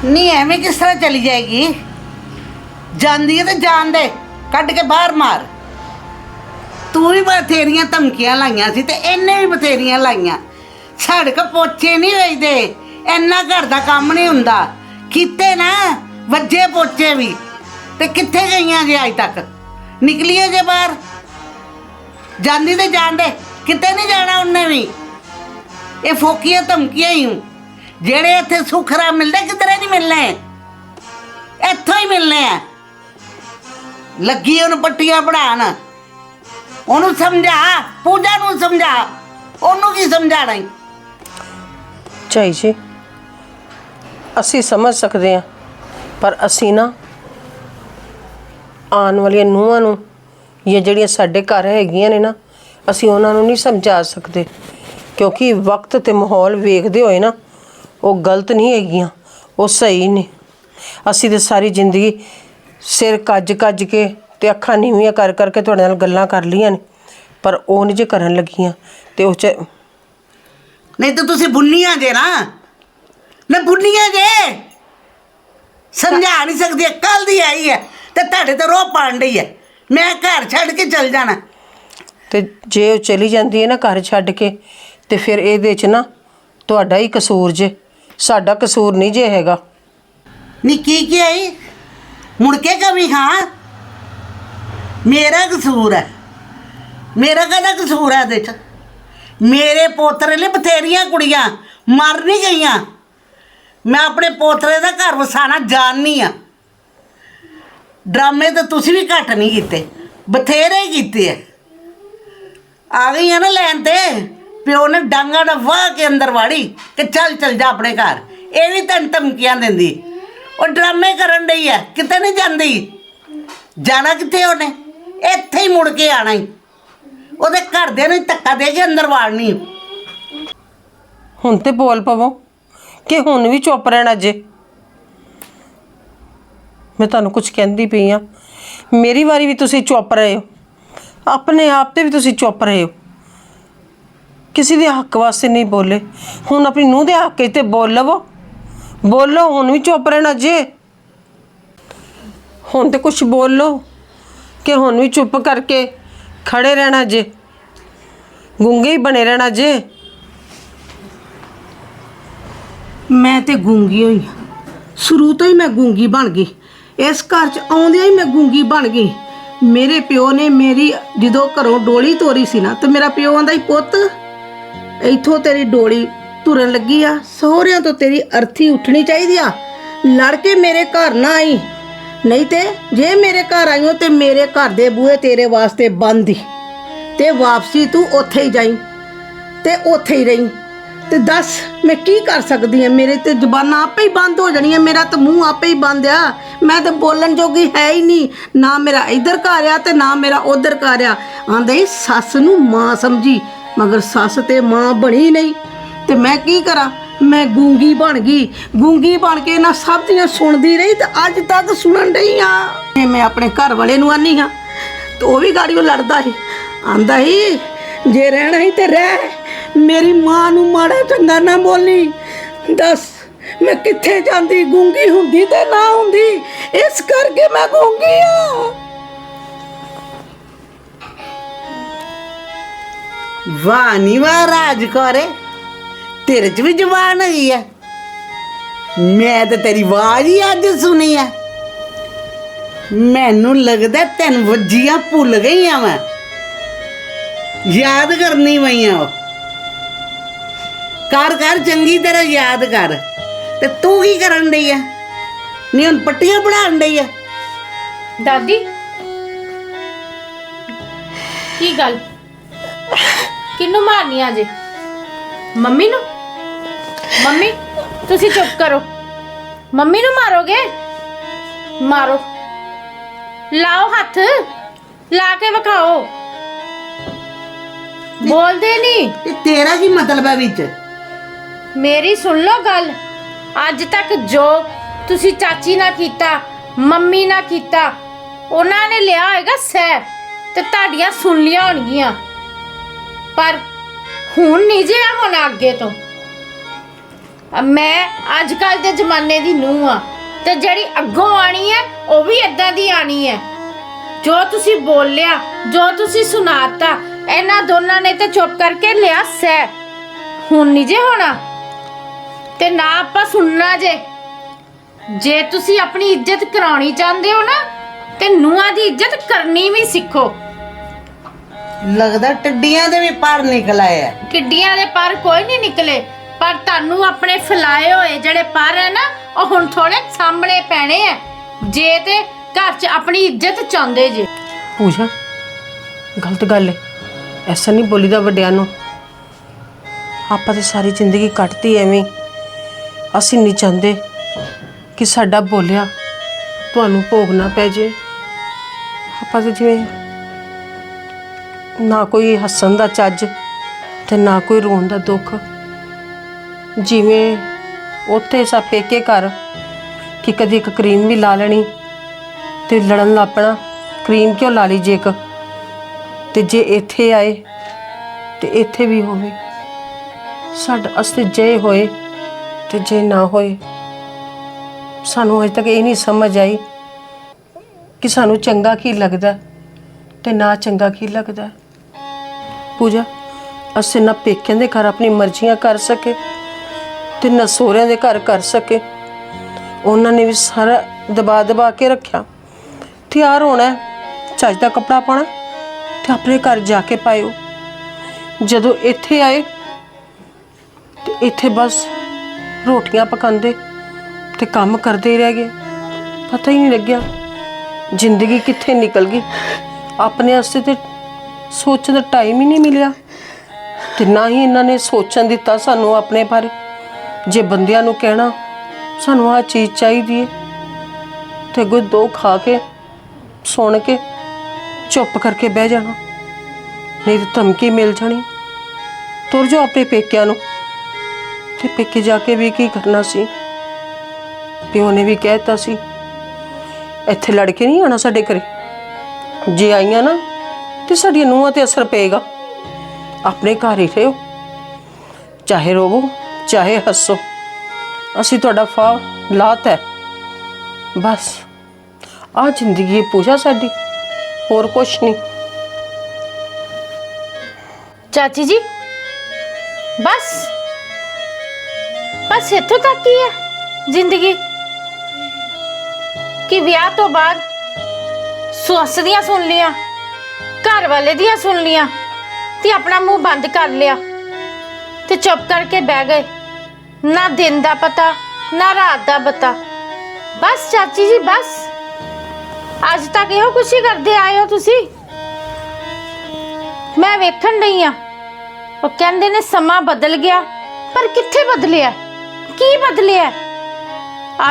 ਨਹੀਂ ਐਵੇਂ ਕਿਸ ਤਰ੍ਹਾਂ ਚਲੀ ਜਾਏਗੀ? ਜਾਂਦੀ ਹੈ ਤੇ ਜਾਣ ਦੇ, ਕੱਢ ਕੇ ਬਾਹਰ ਮਾਰ। ਤੂੰ ਵੀ ਬਥੇਰੀਆਂ ਧਮਕੀਆਂ ਲਾਈਆਂ ਸੀ ਤੇ ਇਹਨੇ ਵੀ ਬਥੇਰੀਆਂ ਲਾਈਆਂ। ਸਾਡੇ ਕੋ ਪੋਚੇ ਨਹੀਂ ਵੇਚਦੇ ਇੰਨਾ ਘਰ ਦਾ ਕੰਮ ਨਹੀਂ ਹੁੰਦਾ। ਕੀਤੇ ਨਾ, ਵੱਜੇ ਪੋਚੇ ਵੀ। ਤੇ ਕਿੱਥੇ ਗਈਆਂ ਜੇ ਅੱਜ ਤੱਕ? ਨਿਕਲੀਏ ਜੇ ਬਾਹਰ। ਜਾਂਦੀ ਤੇ ਜਾਣਦੇ ਕਿਤੇ ਨਹੀਂ ਜਾਣਾ ਉਹਨੇ ਵੀ। ਇਹ ਫੋਕੀਆਂ ਧਮਕੀਆਂ ਹੀ ਹੂੰ। ਜਿਹੜੇ ਇੱਥੇ ਸੁਖਰਾ ਮਿਲਦੇ, ਕਿਧਰੇ ਨਹੀਂ ਮਿਲਨੇ ਇੱਥੋਂ ਹੀ ਮਿਲਨੇ ਹੈ ਲੱਗੀ ਉਹਨੂੰ ਪੱਟੀਆਂ ਪੜਾਣ ਉਹਨੂੰ ਸਮਝਾ, ਪੂਜਾ ਨੂੰ ਸਮਝਾ। ਉਹਨੂੰ ਕੀ ਸਮਝਾਣਾ ਈ? ਚਾਈ ਜੀ, ਅਸੀਂ ਸਮਝ ਸਕਦੇ ਹਾਂ, ਪਰ ਅਸੀਂ ਨਾ ਆਉਣ ਵਾਲੀਆਂ ਨੂੰਹਾਂ ਨੂੰ, ਜਾਂ ਜਿਹੜੀਆਂ ਸਾਡੇ ਘਰ ਹੈਗੀਆਂ ਨੇ ਨਾ, ਅਸੀਂ ਉਹਨਾਂ ਨੂੰ ਨਹੀਂ ਸਮਝਾ ਸਕਦੇ। ਕਿਉਂਕਿ ਵਕਤ ਤੇ ਮਾਹੌਲ ਵੇਖਦੇ ਹੋਏ ਨਾ ਉਹ ਗਲਤ ਨਹੀਂ ਹੈਗੀਆਂ ਉਹ ਸਹੀ ਨੇ। ਅਸੀਂ ਤੇ ਸਾਰੀ ਜ਼ਿੰਦਗੀ ਸਿਰ ਕੱਜ ਕੱਜ ਕੇ ਤੇ ਅੱਖਾਂ ਨੀਵੀਆਂ ਕਰ ਕਰਕੇ ਤੁਹਾਡੇ ਨਾਲ ਗੱਲਾਂ ਕਰ ਲੀਆਂ ਨੇ ਪਰ ਉਹ ਨਹੀਂ ਜੇ ਕਰਨ ਲੱਗੀਆਂ ਤੇ ਉਹ ਚ ਨਹੀਂ ਤਾਂ ਤੁਸੀਂ ਬੁੰਨੀਆਂ ਜੇ ਨਾ। ਨਾ ਬੁੰਨੀਆਂ ਜੇ। ਸਮਝਾ ਨਹੀਂ ਸਕਦੀ ਕੱਲ ਦੀ ਆਈ ਹੈ ਤੇ ਤੁਹਾਡੇ ਤੇ ਰੋਹ ਪਾਣ ਡਈ ਹੈ। ਮੈਂ ਘਰ ਛੱਡ ਕੇ ਚਲ ਜਾਣਾ। ਤੇ ਜੇ ਉਹ ਚਲੀ ਜਾਂਦੀ ਹੈ ਨਾ ਘਰ ਛੱਡ ਕੇ ਤੇ ਫਿਰ ਇਹਦੇ 'ਚ ਨਾ ਤੁਹਾਡਾ ਹੀ ਕਸੂਰ ਜੇ। ਸਾਡਾ ਕਸੂਰ ਨਹੀਂ ਜੇ ਹੈਗਾ। ਨੀ ਕੀ ਕੀ ਆਈ ਮੁੜ ਕੇ ਕਵੀ ਹਾਂ। ਮੇਰਾ ਕਸੂਰ ਹੈ ਮੇਰਾ ਕਦਾ ਕਸੂਰ ਹੈ ਇਹਦੇ ਚ? ਮੇਰੇ ਪੋਤਰੇ ਲਈ ਬਥੇਰੀਆਂ ਕੁੜੀਆਂ, ਮਰ ਨਹੀਂ ਗਈਆਂ। ਮੈਂ ਆਪਣੇ ਪੋਤਰੇ ਦਾ ਘਰ ਵਸਾਣਾ ਜਾਣਨੀ ਆ। ਡਰਾਮੇ ਤਾਂ ਤੁਸੀਂ ਵੀ ਘੱਟ ਨਹੀਂ ਕੀਤੇ, ਬਥੇਰੇ ਕੀਤੇ ਆ ਆ ਗਈਆਂ ਨਾ ਲੈਣ ਤੇ। ਪਿਓ ਨੇ ਡਾਂਗਾ ਦਾ ਵਾਹ ਕੇ ਅੰਦਰ ਵਾੜੀ ਕਿ ਚੱਲ ਚੱਲ ਜਾ ਆਪਣੇ ਘਰ। ਇਹ ਵੀ ਤੈਨੂੰ ਧਮਕੀਆਂ ਦਿੰਦੀ। ਉਹ ਡਰਾਮੇ ਕਰਨ ਡਈ ਹੈ ਕਿਤੇ ਨਹੀਂ ਜਾਂਦੀ। ਜਾਣਾ ਕਿੱਥੇ ਉਹਨੇ? ਇੱਥੇ ਹੀ ਮੁੜ ਕੇ ਆਣਾ ਹੀ ਉਹਦੇ ਘਰਦਿਆਂ ਨੂੰ ਧੱਕਾ ਦੇ ਕੇ ਅੰਦਰ ਵਾੜਨੀ ਹੁਣ ਤੇ ਬੋਲ ਪਵੋ, ਕਿ ਹੁਣ ਵੀ ਚੁੱਪ ਰਹਿਣਾ ਜੇ। ਮੈਂ ਤੁਹਾਨੂੰ ਕੁਝ ਕਹਿੰਦੀ ਪਈ ਆ। ਮੇਰੀ ਵਾਰੀ ਵੀ ਤੁਸੀਂ ਚੁੱਪ ਰਹੇ ਹੋ। ਆਪਣੇ ਆਪ ਤੇ ਵੀ ਤੁਸੀਂ ਚੁੱਪ ਰਹੇ ਹੋ। ਕਿਸੇ ਦੇ ਹੱਕ ਵਾਸਤੇ ਨਹੀਂ ਬੋਲੇ। ਹੁਣ ਆਪਣੀ ਨੂੰਹ ਦੇ ਹੱਕ 'ਚ ਤੇ ਬੋਲ ਲਵੋ। ਬੋਲੋ ਹੁਣ ਵੀ ਚੁੱਪ ਰਹਿਣਾ ਜੇ। ਹੁਣ ਤੇ ਕੁਝ ਬੋਲੋ ਕਿ ਹੁਣ ਵੀ ਚੁੱਪ ਕਰਕੇ ਖੜੇ ਰਹਿਣਾ ਜੇ। ਗੁੰਗੇ ਹੀ ਬਣੇ ਰਹਿਣਾ ਜੇ। ਮੈਂ ਤੇ ਗੂੰਗੀ ਹੋਈ ਹਾਂ। ਸ਼ੁਰੂ ਤੋਂ ਹੀ ਮੈਂ ਗੂੰਗੀ ਬਣ ਗਈ। ਇਸ ਘਰ 'ਚ ਆਉਂਦਿਆਂ ਹੀ ਮੈਂ ਗੂੰਗੀ ਬਣ ਗਈ। ਮੇਰੇ ਪਿਓ ਨੇ ਮੇਰੀ ਜਦੋਂ ਘਰੋਂ ਡੋਲੀ ਤੋਰੀ ਸੀ ਨਾ, ਤੇ ਮੇਰਾ ਪਿਓ ਆਂਦਾ ਹੀ ਪੁੱਤ ਇੱਥੋਂ ਤੇਰੀ ਡੋਲੀ ਤੁਰਨ ਲੱਗੀ ਆ, ਸਹੁਰਿਆਂ ਤੋਂ ਤੇਰੀ ਅਰਥੀ ਉੱਠਣੀ ਚਾਹੀਦੀ ਆ। ਲੜ ਕੇ ਮੇਰੇ ਘਰ ਨਾ ਆਈ। ਨਹੀਂ ਤੇ ਜੇ ਮੇਰੇ ਘਰ ਆਈਓ ਤੇ ਮੇਰੇ ਘਰ ਦੇ ਬੂਹੇ ਤੇਰੇ ਵਾਸਤੇ ਬੰਦ ਹੀ ਤੇ ਵਾਪਸੀ ਤੂੰ ਉੱਥੇ ਹੀ ਜਾਈ, ਤੇ ਉੱਥੇ ਹੀ ਰਹੀ। ਤੇ ਦੱਸ, ਮੈਂ ਕੀ ਕਰ ਸਕਦੀ ਆ? ਮੇਰੇ ਤੇ ਜ਼ੁਬਾਨਾਂ ਆਪੇ ਹੀ ਬੰਦ ਹੋ ਜਾਣੀਆਂ, ਮੇਰਾ ਤਾਂ ਮੂੰਹ ਆਪੇ ਹੀ ਬੰਦ ਆ। ਮੈਂ ਤਾਂ ਬੋਲਣ ਜੋਗੀ ਹੈ ਹੀ ਨਹੀਂ। ਨਾ ਮੇਰਾ ਇੱਧਰ ਘਰ ਆ ਤੇ ਨਾ ਮੇਰਾ ਉਧਰ ਘਰ ਆ। ਆਂਦੇ, ਸੱਸ ਨੂੰ ਮਾਂ ਸਮਝੀ। ਮਗਰ ਸੱਸ ਤੇ ਮਾਂ ਬਣੀ ਨਹੀਂ। ਤੇ ਮੈਂ ਕੀ ਕਰਾਂ? ਮੈਂ ਗੂੰਗੀ ਬਣ ਗਈ। ਗੂੰਗੀ ਬਣ ਕੇ ਇਹਨਾਂ ਸਭ ਦੀਆਂ ਸੁਣਦੀ ਰਹੀ ਤੇ ਅੱਜ ਤੱਕ ਸੁਣਨ ਡਈ ਆ। ਤੇ ਮੈਂ ਆਪਣੇ ਘਰ ਵਾਲੇ ਨੂੰ ਆਨੀ ਆ। ਤੇ ਉਹ ਵੀ ਗਾੜੀਓ ਲੜਦਾ ਸੀ। ਆਂਦਾ ਸੀ, ਜੇ ਰਹਿਣਾ ਹੀ ਤੇ ਰਹਿ। ਮੇਰੀ ਮਾਂ ਨੂੰ ਮਾੜਾ ਚੰਗਾ ਨਾ ਬੋਲੀ। ਦੱਸ, ਮੈਂ ਕਿੱਥੇ ਜਾਂਦੀ? ਗੂੰਗੀ ਹੁੰਦੀ ਤੇ ਨਾ ਹੁੰਦੀ। ਇਸ ਕਰਕੇ ਮੈਂ ਗੂੰਗੀ ਆ। ਵਾਹ ਨੀ ਵਾਹ ਰਾਜ ਕੌਰੇ। ਤੇਰੇ ਚ ਵੀ ਜ਼ੁਬਾਨ ਹੈਗੀ ਹੈ ਮੈਂ ਤਾਂ ਤੇਰੀ ਆਵਾਜ਼ ਹੀ ਅੱਜ ਸੁਣੀ ਹੈ ਮੈਨੂੰ ਲੱਗਦਾ ਤੈਨੂੰ ਵੱਜੀਆਂ ਭੁੱਲ ਗਈਆਂ ਮੈਂ ਯਾਦ ਕਰਨੀ ਪਈਆਂ ਉਹ ਕਰ ਕਰ, ਚੰਗੀ ਤਰ੍ਹਾਂ ਯਾਦ ਕਰ। ਤੇ ਤੂੰ ਕੀ ਕਰਨ ਡਈ ਆ? ਨੀ ਹੁਣ ਪੱਟੀਆਂ ਪੜਾਉਣ ਡਈ ਆ? ਦਾਦੀ? ਕੀ ਗੱਲ? ਕਿਹਨੂੰ ਮਾਰਨੀ ਆ ਜੇ ਮੰਮੀ ਨੂੰ? ਮੰਮੀ ਤੁਸੀਂ ਚੁੱਪ ਕਰੋ। ਮੰਮੀ ਨੂੰ ਮਾਰੋਗੇ? ਮਾਰੋ। ਲਾਓ ਹੱਥ। ਲਾ ਕੇ ਵਿਖਾਓ। ਬੋਲਦੇ ਨਹੀਂ। ਇਹ ਤੇਰਾ ਕੀ ਮਤਲਬ ਹੈ ਵਿੱਚ? ਮੇਰੀ ਸੁਣ ਲਓ ਗੱਲ। ਅੱਜ ਤੱਕ ਜੋ ਤੁਸੀਂ ਚਾਚੀ ਨਾਲ ਕੀਤਾ ਮੰਮੀ ਨਾਲ ਕੀਤਾ ਉਹਨਾਂ ਨੇ ਲਿਆ ਹੋਏਗਾ ਸਹਿ ਤੇ ਤੁਹਾਡੀਆਂ ਸੁਣ ਲੀਆਂ ਹੋਣਗੀਆਂ। ਪਰ ਹੁਣ ਨਹੀਂ ਜੇ ਹੁਣ ਅੱਗੇ ਤੋਂ। ਅ, ਮੈਂ ਅੱਜ ਕੱਲ ਦੇ ਜ਼ਮਾਨੇ ਦੀ ਨੂੰਹ ਆ ਤੇ ਜਿਹੜੀ ਅੱਗੋਂ ਆਣੀ ਹੈ, ਉਹ ਵੀ ਇਦਾਂ ਦੀ ਆਣੀ ਹੈ। ਜੋ ਤੁਸੀਂ ਬੋਲਿਆ, ਜੋ ਤੁਸੀਂ ਸੁਣਾਤਾ, ਇਹਨਾਂ ਦੋਨਾਂ ਨੇ ਤੇ ਚੁੱਪ ਕਰਕੇ ਲਿਆ ਸਹਿ ਹੁਣ ਨਹੀਂ ਜੇ ਹੋਣਾ। ਤੇ ਨਾ ਆਪਾਂ ਸੁਣਨਾ ਜੇ। ਜੇ ਤੁਸੀਂ ਆਪਣੀ ਇੱਜ਼ਤ ਕਰਾਉਣੀ ਚਾਹੁੰਦੇ ਹੋ ਨਾ, ਤੇ ਨੂੰਹਾਂ ਦੀ ਇੱਜ਼ਤ ਕਰਨੀ ਵੀ ਸਿੱਖੋ। ਲੱਗਦਾ ਟੱਡੀਆਂ ਦੇ ਵੀ ਪਰ ਨਿਕਲ ਆਏ ਆ। ਕਿੱਡੀਆਂ ਦੇ ਪਰ ਕੋਈ ਨਹੀਂ ਨਿਕਲੇ। ਪਰ ਤੁਹਾਨੂੰ ਆਪਣੇ ਫਲਾਏ ਹੋਏ ਜਿਹੜੇ ਪਰ ਹੈ ਨਾ ਉਹ ਹੁਣ ਥੋੜੇ ਸਾਹਮਣੇ ਪੈਣੇ ਆ। ਜੇ ਤੇ ਘਰ 'ਚ ਆਪਣੀ ਇੱਜ਼ਤ ਚਾਹੁੰਦੇ ਜੇ। ਪੂਜਾ ਗਲਤ ਗੱਲ ਹੈ। ਐਸਾ ਨਹੀਂ ਬੋਲੀਦਾ ਵੱਡਿਆਂ ਨੂੰ। ਆਪਾਂ ਤੇ ਸਾਰੀ ਜ਼ਿੰਦਗੀ ਕੱਟਤੀ ਐਵੇਂ। ਹੀ। ਅਸੀਂ ਨਹੀਂ ਚਾਹੁੰਦੇ ਕਿ ਸਾਡਾ ਬੋਲਿਆ ਤੁਹਾਨੂੰ ਭੋਗਣਾ ਪੈ ਜੇ। ਆਪਾਂ ਤੇ ਜਿਵੇਂ ਨਾ ਕੋਈ ਹੱਸਣ ਦਾ ਚੱਜ ਤੇ ਨਾ ਕੋਈ ਰੋਣ ਦਾ ਦੁੱਖ। ਜਿਵੇਂ ਉੱਥੇ ਸਾ ਪੇਕੇ ਘਰ ਕਿ ਕਦੀ ਇੱਕ ਕਰੀਮ ਵੀ ਲਾ ਲੈਣੀ ਤੇ ਲੜਨ ਲੱਪਣਾ ਕਰੀਮ ਕਿਉਂ ਲਾ ਲਈ ਜੇ ਇੱਕ? ਤੇ ਜੇ ਇੱਥੇ ਆਏ ਤੇ ਇੱਥੇ ਵੀ ਹੋਵੇ। ਸਾਡਾ ਅਸਤੇ ਜੇ ਹੋਏ ਤੇ ਜੇ ਨਾ ਹੋਏ। ਸਾਨੂੰ ਅਜੇ ਤੱਕ ਇਹ ਨਹੀਂ ਸਮਝ ਆਈ ਕਿ ਸਾਨੂੰ ਚੰਗਾ ਕੀ ਲੱਗਦਾ ਤੇ ਨਾ ਚੰਗਾ ਕੀ ਲੱਗਦਾ। ਪੂਜਾ ਅਸੀਂ ਨਾ ਪੇਕਿਆਂ ਦੇ ਘਰ ਆਪਣੀ ਮਰਜ਼ੀਆਂ ਕਰ ਸਕੇ ਤੇ ਨਾ ਸਹੁਰਿਆਂ ਦੇ ਘਰ ਕਰ ਸਕੇ। ਉਹਨਾਂ ਨੇ ਵੀ ਸਾਰਾ ਦਬਾ ਦਬਾ ਕੇ ਰੱਖਿਆ। ਤਿਆਰ ਹੋਣਾ ਹੈ, ਚੱਜ ਦਾ ਕੱਪੜਾ ਪਾਉਣਾ ਤੇ ਆਪਣੇ ਘਰ ਜਾ ਕੇ ਪਾਇਓ। ਜਦੋਂ ਇੱਥੇ ਆਏ ਤੇ ਇੱਥੇ ਬਸ ਰੋਟੀਆਂ ਪਕਾਉਂਦੇ ਤੇ ਕੰਮ ਕਰਦੇ ਰਹਿ ਗਏ। ਪਤਾ ਹੀ ਨਹੀਂ ਲੱਗਿਆ ਜ਼ਿੰਦਗੀ ਕਿੱਥੇ ਨਿਕਲ ਗਈ। ਆਪਣੇ ਵਾਸਤੇ ਤੇ ਸੋਚਣ ਦਾ ਟਾਈਮ ਹੀ ਨਹੀਂ ਮਿਲਿਆ। ਤੇ ਨਾ ਹੀ ਇਹਨਾਂ ਨੇ ਸੋਚਣ ਦਿੱਤਾ ਸਾਨੂੰ ਆਪਣੇ ਬਾਰੇ। ਜੇ ਬੰਦਿਆਂ ਨੂੰ ਕਹਿਣਾ, ਸਾਨੂੰ ਆਹ ਚੀਜ਼ ਚਾਹੀਦੀ ਹੈ ਤੇ ਅੱਗੋਂ ਦੋ ਖਾ ਕੇ, ਸੁਣ ਕੇ, ਚੁੱਪ ਕਰਕੇ ਬਹਿ ਜਾਣਾ। ਨਹੀਂ ਤਾਂ ਧਮਕੀ ਮਿਲ ਜਾਣੀ। ਤੁਰ ਜਾਓ ਆਪਣੇ ਪੇਕਿਆਂ ਨੂੰ। ਤੇ ਪੇਕੇ ਜਾ ਕੇ ਵੀ ਕੀ ਕਰਨਾ ਸੀ? ਪਿਓ ਨੇ ਵੀ ਕਹਿਤਾ ਸੀ, ਇੱਥੇ ਲੜਕੇ ਨਹੀਂ ਆਣਾ ਸਾਡੇ ਘਰੇ। ਜੇ ਆਈਆਂ ਨਾ ਤੇ ਸਾਡੀਆਂ ਨੂੰਹਾਂ ਤੇ ਅਸਰ ਪਏਗਾ। ਆਪਣੇ ਘਰ ਹੀ ਰਹੋ। ਚਾਹੇ ਰੋਵੋ, ਚਾਹੇ ਹੱਸੋ। ਅਸੀਂ ਤੁਹਾਡਾ ਫਾ ਲਾਤ ਹੈ। ਬਸ ਆ ਜ਼ਿੰਦਗੀ ਹੈ ਪੂਜਾ ਸਾਡੀ। ਹੋਰ ਕੁਛ ਨਹੀਂ। ਚਾਚੀ ਜੀ, ਬਸ। ਬਸ ਇੱਥੋਂ ਤੱਕ ਹੀ ਹੈ ਜ਼ਿੰਦਗੀ। ਕਿ ਵਿਆਹ ਤੋਂ ਬਾਅਦ ਸੱਸ ਦੀਆਂ ਸੁਣ ਲਿਆ। ਘਰ ਵਾਲੇ ਦੀਆਂ ਸੁਣ ਲਿਆ ਤੇ ਆਪਣਾ ਮੂੰਹ ਬੰਦ ਕਰ ਲਿਆ ਤੇ ਚੁੱਪ ਕਰਕੇ ਬਹਿ ਗਏ ਨਾ ਦਿਨ ਦਾ ਪਤਾ ਨਾ ਰਾਤ ਦਾ ਪਤਾ ਬਸ ਚਾਚੀ ਜੀ ਬਸ ਅੱਜ ਤੱਕ ਇਹੋ ਕੁਛ ਹੀ ਕਰਦੇ ਆਏ ਹੋ ਤੁਸੀਂ ਮੈਂ ਵੇਖਣ ਨਹੀਂ ਆ ਉਹ ਕਹਿੰਦੇ ਨੇ ਸਮਾਂ ਬਦਲ ਗਿਆ ਪਰ ਕਿੱਥੇ ਬਦਲਿਆ ਕੀ ਬਦਲਿਆ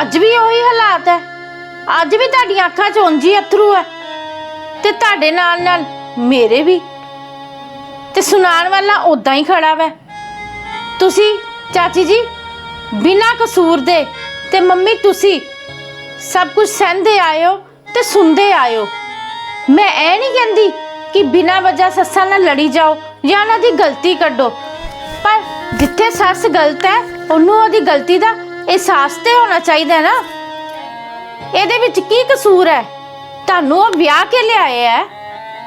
ਅੱਜ ਵੀ ਉਹੀ ਹਾਲਾਤ ਹੈ ਅੱਜ ਵੀ ਤੁਹਾਡੀਆਂ ਅੱਖਾਂ 'ਚ ਉਂਝ ਹੀ ਅਥਰੂ ਹੈ ਤੇ ਤੁਹਾਡੇ ਨਾਲ ਨਾਲ ਮੇਰੇ ਵੀ। ਤੇ ਸੁਣਾਉਣ ਵਾਲਾ ਉਦਾਂ ਹੀ ਖੜਾ ਵੈ। ਤੁਸੀਂ ਚਾਚੀ ਜੀ, ਬਿਨਾਂ ਕਸੂਰ ਦੇ ਤੇ ਮੰਮੀ ਤੁਸੀਂ ਸਭ ਕੁਝ ਸਹਿੰਦੇ ਆਇਓ ਤੇ ਸੁਣਦੇ ਆਇਓ। ਮੈਂ ਇਹ ਨਹੀਂ ਕਹਿੰਦੀ ਕਿ ਬਿਨਾਂ ਵਜ੍ਹਾ ਸੱਸਾਂ ਨਾਲ ਲੜੀ ਜਾਓ ਜਾਂ ਉਹਨਾਂ ਦੀ ਗਲਤੀ ਕੱਢੋ। ਪਰ ਜਿੱਥੇ ਸੱਸ ਗਲਤ ਹੈ, ਉਹਨੂੰ ਉਹਦੀ ਗਲਤੀ ਦਾ ਅਹਿਸਾਸ ਤੇ ਹੋਣਾ ਚਾਹੀਦਾ ਹੈ ਨਾ। ਇਹਦੇ ਵਿੱਚ ਕੀ ਕਸੂਰ ਹੈ? ਤੁਹਾਨੂੰ ਉਹ ਵਿਆਹ ਕੇ ਲਿਆਏ ਹੈ?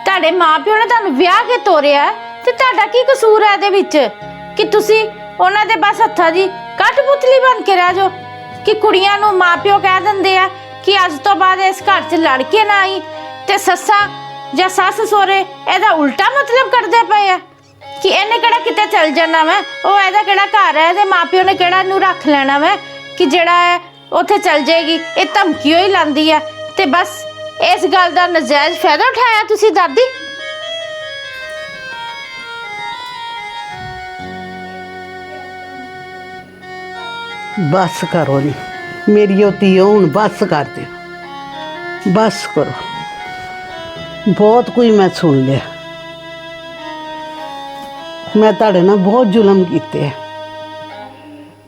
ਤੁਹਾਡੇ ਮਾਪਿਓ ਨੇ ਤੁਹਾਨੂੰ ਵਿਆਹ ਕੇ ਤੋਰਿਆ ਹੈ, ਤੇ ਤੁਹਾਡਾ ਕੀ ਕਸੂਰ ਹੈ ਇਹਦੇ ਵਿੱਚ? ਕਿ ਤੁਸੀਂ ਉਹਨਾਂ ਦੇ ਬਸ ਹੱਥਾਂ ਦੀ ਕਠਪੁਤਲੀ ਬਣ ਕੇ ਰਹਿ ਜਾਓ? ਕਿ ਕੁੜੀਆਂ ਨੂੰ ਮਾਪਿਓ ਕਹਿ ਦਿੰਦੇ ਆ ਕਿ ਅੱਜ ਤੋਂ ਬਾਅਦ ਇਸ ਘਰ 'ਚ ਲੜ ਨਾ ਆਈ ਤੇ ਸੱਸਾਂ ਜਾਂ ਸੱਸ ਸੋਰੇ ਇਹਦਾ ਉਲਟਾ ਮਤਲਬ ਕਰਦੇ ਪਏ ਆ? ਕਿ ਇਹਨੇ ਕਿਹੜਾ ਕਿਤੇ ਚਲ ਜਾਣਾ ਵਾ? ਉਹ ਇਹਦਾ ਕਿਹੜਾ ਘਰ ਹੈ? ਇਹਦੇ ਮਾਪਿਓ ਨੇ ਕਿਹੜਾ ਇਹਨੂੰ ਰੱਖ ਲੈਣਾ ਵਾ? ਕਿ ਜਿਹੜਾ ਹੈ ਉੱਥੇ ਚਲ ਜਾਏਗੀ ਇਹ ਧਮਕੀਓ ਹੀ ਲਾਂਦੀ ਹੈ ਤੇ ਬਸ ਇਸ ਗੱਲ ਦਾ ਨਜਾਇਜ਼ ਫਾਇਦਾ ਉਠਾਇਆ ਤੁਸੀਂ ਦਾਦੀ? ਬਸ ਕਰੋ ਜੀ। ਮੇਰੀ ਉਹ ਧੀਓ ਹੁਣ ਬਸ ਕਰ ਦਿਓ ਬਸ ਕਰੋ। ਬਹੁਤ ਕੁਝ ਮੈਂ ਸੁਣ ਲਿਆ। ਮੈਂ ਤੁਹਾਡੇ ਨਾਲ ਬਹੁਤ ਜ਼ੁਲਮ ਕੀਤੇ ਆ।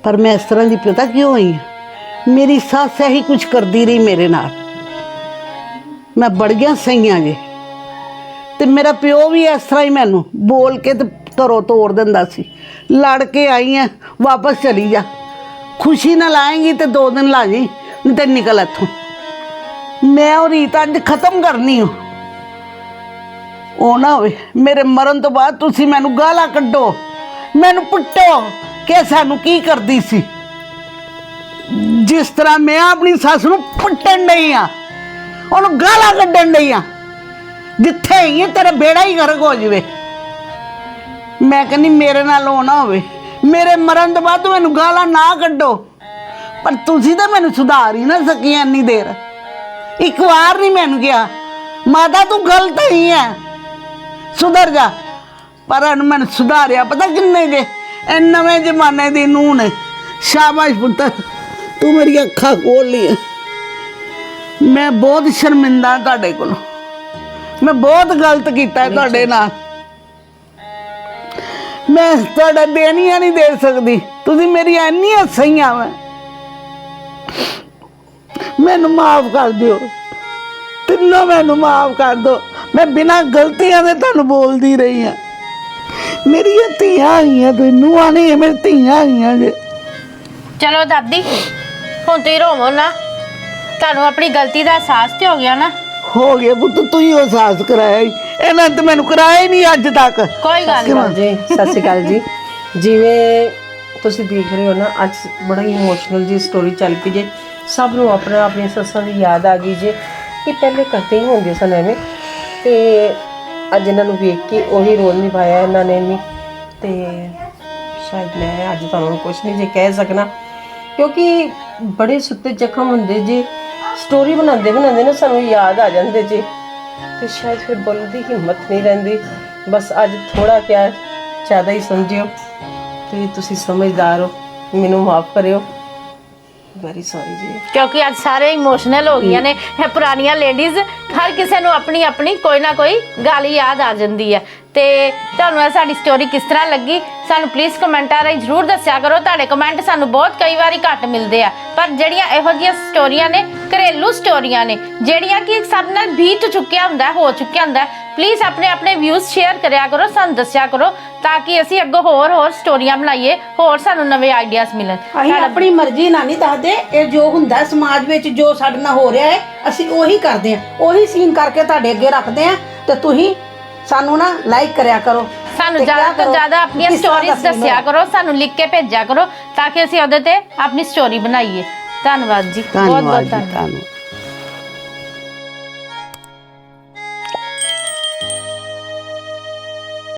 ਪਰ ਮੈਂ ਇਸ ਤਰ੍ਹਾਂ ਦੀ ਪਤਾ ਕਿਉਂ ਹੋਈ ਹਾਂ? ਮੇਰੀ ਸੱਸ ਇਹੀ ਕੁਝ ਕਰਦੀ ਰਹੀ ਮੇਰੇ ਨਾਲ। ਮੈਂ ਬੜੀਆਂ ਸਹੀਆਂ ਜੇ। ਤੇ ਮੇਰਾ ਪਿਓ ਵੀ ਇਸ ਤਰ੍ਹਾਂ ਹੀ ਮੈਨੂੰ ਬੋਲ ਕੇ ਤੇ ਘਰੋਂ ਤੋੜ ਦਿੰਦਾ ਸੀ। ਲੜ ਕੇ ਆਈ ਆ, ਵਾਪਸ ਚਲੀ ਜਾ। ਖੁਸ਼ੀ ਨਾਲ ਆਏਂਗੀ ਤੇ ਦੋ ਦਿਨ ਲਾ ਜੀ, ਨਹੀਂ ਤੇ ਨਿਕਲ ਇੱਥੋਂ। ਮੈਂ ਉਹ ਰੀਤ ਅੱਜ ਖਤਮ ਕਰਨੀ ਹਾਂ ਉਹ ਨਾ ਹੋਵੇ, ਮੇਰੇ ਮਰਨ ਤੋਂ ਬਾਅਦ ਤੁਸੀਂ ਮੈਨੂੰ ਗਾਲਾਂ ਕੱਢੋ। ਮੈਨੂੰ ਪੁੱਟੋ ਕਿ ਸਾਨੂੰ ਕੀ ਕਰਦੀ ਸੀ। ਜਿਸ ਤਰ੍ਹਾਂ ਮੈਂ ਆਪਣੀ ਸੱਸ ਨੂੰ ਪੁੱਟਣ ਨਹੀਂ ਆ। ਉਹਨੂੰ ਗਾਲਾਂ ਕੱਢਣ ਨਹੀਂ ਆ। ਜਿੱਥੇ ਹੀ ਤੇਰਾ ਬੇੜਾ ਹੀ ਗਰਕ ਹੋ ਜਵੇ। ਮੈਂ ਕਹਿੰਦੀ, ਮੇਰੇ ਨਾਲ ਹੋਣਾ ਹੋਵੇ। ਮੇਰੇ ਮਰਨ ਤੋਂ ਬਾਅਦ ਮੈਨੂੰ ਗਾਲਾਂ ਨਾ ਕੱਢੋ। ਪਰ ਤੁਸੀਂ ਤਾਂ ਮੈਨੂੰ ਸੁਧਾਰ ਹੀ ਨਾ ਸਕੀ ਇੰਨੀ ਦੇਰ। ਇੱਕ ਵਾਰ ਨਹੀਂ ਮੈਨੂੰ ਕਿਹਾ। ਮਾਤਾ, ਤੂੰ ਗਲਤ ਹੀ ਹੈ ਸੁਧਰ ਜਾ। ਪਰ ਇਹਨੂੰ ਮੈਨੂੰ ਸੁਧਾਰਿਆ ਪਤਾ ਕਿੰਨੇ ਜੇ? ਇਹ ਨਵੇਂ ਜ਼ਮਾਨੇ ਦੀ ਨੂੰਹ ਨੇ। ਸ਼ਾਬਾਸ਼ ਪੁੱਤਰ। ਤੂੰ ਮੇਰੀ ਅੱਖਾਂ ਖੋਲ ਲਈ ਮੈਂ ਬਹੁਤ ਸ਼ਰਮਿੰਦਾ ਤੁਹਾਡੇ ਕੋਲੋਂ। ਮੈਂ ਬਹੁਤ ਗਲਤ ਕੀਤਾ ਤੁਹਾਡੇ ਨਾਲ। ਮੈਂ ਤੁਹਾਡਾ ਦੇਣੀਆਂ ਨਹੀਂ ਦੇ ਸਕਦੀ। ਤੁਸੀਂ ਮੇਰੀ ਇੰਨੀਆਂ ਸਹੀਆਂ ਵਾ। ਮੈਨੂੰ ਮਾਫ ਕਰ ਦਿਓ। ਤਿੰਨੋਂ ਮੈਨੂੰ ਮਾਫ ਕਰ ਦਿਓ। ਮੈਂ ਬਿਨਾਂ ਗਲਤੀਆਂ ਦੇ ਤੁਹਾਨੂੰ ਬੋਲਦੀ ਰਹੀ ਹਾਂ। ਮੇਰੀਆਂ ਧੀਆਂ ਆਈਆਂ ਤੈਨੂੰ ਆਣੀ ਮੇਰੀ ਧੀਆਂ ਆਈਆਂ ਜੇ। ਚਲੋ ਦਾਦੀ ਹੁਣ ਤੁਸੀਂ ਰੋਵੋ ਨਾ। ਤੁਹਾਨੂੰ ਆਪਣੀ ਗਲਤੀ ਦਾ ਅਹਿਸਾਸ ਤੇ ਹੋ ਗਿਆ ਨਾ? ਹੋ ਗਿਆ ਪੁੱਤ ਤੂੰ ਹੀ ਉਹ ਸਾਹਸ ਕਰਾਇਆ ਈ। ਇਹਨਾਂ ਤਾਂ ਮੈਨੂੰ ਕਰਾਇਆ ਹੀ ਨਹੀਂ ਅੱਜ ਤੱਕ। ਕੋਈ ਗੱਲ ਨਹੀਂ ਜੀ ਸਤਿ ਸ਼੍ਰੀ ਅਕਾਲ ਜੀ। ਜਿਵੇਂ ਤੁਸੀਂ ਦੇਖ ਰਹੇ ਹੋ ਨਾ ਅੱਜ ਬੜਾ ਹੀ ਇਮੋਸ਼ਨਲ ਜੀ ਸਟੋਰੀ ਚੱਲ ਪਈ ਜੇ। ਸਭ ਨੂੰ ਆਪਣਾ ਆਪਣੀਆਂ ਸੱਸਾਂ ਦੀ ਯਾਦ ਆ ਗਈ ਜੇ। ਕਿ ਪਹਿਲੇ ਕਰਦੇ ਹੀ ਹੁੰਦੇ ਸਨ ਐਵੇਂ। ਤੇ ਅੱਜ ਇਹਨਾਂ ਨੂੰ ਵੇਖ ਕੇ ਉਹੀ ਰੋਲ ਨਿਭਾਇਆ ਇਹਨਾਂ ਨੇ ਵੀ। ਤੇ ਸ਼ਾਇਦ ਮੈਂ ਅੱਜ ਤੁਹਾਨੂੰ ਕੁਝ ਨਹੀਂ ਜੇ ਕਹਿ ਸਕਣਾ। ਕਿਉਂਕਿ ਬੜੇ ਸੁੱਤੇ ਜ਼ਖਮ ਹੁੰਦੇ ਜੇ। ਸਟੋਰੀ ਬਣਾਉਂਦੇ ਬਣਾਉਂਦੇ ਨਾ ਸਾਨੂੰ ਯਾਦ ਆ ਜਾਂਦੇ ਜੇ। ਤੇ ਸ਼ਾਇਦ ਫਿਰ ਬੋਲਣ ਦੀ ਹਿੰਮਤ ਨਹੀਂ ਰਹਿੰਦੀ। ਬਸ ਅੱਜ ਥੋੜਾ ਕਿਆ ਜ਼ਿਆਦਾ ਹੀ ਸਮਝਿਓ। ਤੇ ਤੁਸੀਂ ਸਮਝਦਾਰ ਹੋ, ਮੈਨੂੰ ਮਾਫ ਕਰਿਓ। ਵੈਰੀ ਸੌਰੀ ਜੀ। ਕਿਉਂਕਿ ਅੱਜ ਸਾਰੇ ਇਮੋਸ਼ਨਲ ਹੋ ਗਈਆਂ ਨੇ। ਇਹ ਪੁਰਾਣੀਆਂ ਲੇਡੀਜ਼ ਹਰ ਕਿਸੇ ਨੂੰ ਆਪਣੀ ਆਪਣੀ ਕੋਈ ਨਾ ਕੋਈ ਗੱਲ ਯਾਦ ਆ ਜਾਂਦੀ ਹੈ। ਤੇ ਤੁਹਾਨੂੰ ਇਹ ਸਾਡੀ ਸਟੋਰੀ ਕਿਸ ਤਰ੍ਹਾਂ ਲੱਗੀ? ਸਾਨੂੰ ਪਲੀਜ਼ ਕਮੈਂਟਾਂ ਰਾਹੀਂ ਜਰੂਰ ਦੱਸਿਆ ਕਰੋ। ਤੁਹਾਡੇ ਕਮੈਂਟ ਸਾਨੂੰ ਬਹੁਤ ਕਈ ਵਾਰੀ ਘੱਟ ਮਿਲਦੇ ਆ। ਪਰ ਜਿਹੜੀਆਂ ਇਹੋ ਜਿਹੀਆਂ ਸਟੋਰੀਆਂ ਨੇ ਘਰੇਲੂ ਸਟੋਰੀਆਂ ਨੇ ਜਿਹੜੀਆਂ ਕਿ ਸਭ ਨਾਲ ਬੀਤ ਚੁੱਕਿਆ ਹੁੰਦਾ ਹੈ, ਚੁੱਕਿਆ ਹੁੰਦਾ ਪਲੀਜ਼ ਆਪਣੇ ਆਪਣੇ ਵਿਊਜ਼ ਸ਼ੇਅਰ ਕਰਿਆ ਕਰੋ ਸਾਨੂੰ ਦੱਸਿਆ ਕਰੋ ਤਾਂ ਕਿ ਅਸੀਂ ਅੱਗੋਂ ਹੋਰ ਹੋਰ ਸਟੋਰੀਆਂ ਬਣਾਈਏ ਹੋਰ ਸਾਨੂੰ ਨਵੇਂ ਆਈਡੀਆਜ਼ ਮਿਲਣ। ਅਸੀਂ ਆਪਣੀ ਮਰਜ਼ੀ ਨਾਲ ਨਹੀਂ ਦੱਸਦੇ। ਇਹ ਜੋ ਹੁੰਦਾ ਸਮਾਜ ਵਿੱਚ ਜੋ ਸਾਡੇ ਨਾਲ ਹੋ ਰਿਹਾ ਹੈ ਅਸੀਂ ਉਹੀ ਕਰਦੇ ਹਾਂ। ਉਹੀ ਸੀਨ ਕਰਕੇ ਤੁਹਾਡੇ ਅੱਗੇ ਰੱਖਦੇ ਹਾਂ। ਤੇ ਤੁਸੀਂ ਸਾਨੂੰ ਨਾ ਲਾਈਕ ਕਰਿਆ ਕਰੋ ਸਾਨੂੰ ਤੇ ਜ਼ਿਆਦਾ ਕਿਆ ਤੋਂ ਕਰੋ? ਜ਼ਿਆਦਾ ਆਪਣੀਆਂ ਕਿਸ ਤਰ੍ਹਾਂ ਸਟੋਰੀਜ਼ scene ਦੱਸਿਆ। ਕਰੋ ਸਾਨੂੰ ਲਿਖ ਕੇ ਭੇਜਿਆ ਕਰੋ ਤਾਂ ਕਿ ਅਸੀਂ ਉਹਦੇ ਤੇ ਆਪਣੀ ਸਟੋਰੀ ਬਣਾਈਏ। ਧੰਨਵਾਦ ਜੀ ਬਹੁਤ ਬਹੁਤ ਧੰਨਵਾਦ ਜੀ ਧੰਨਵਾਦ ਧੰਨਵਾਦ।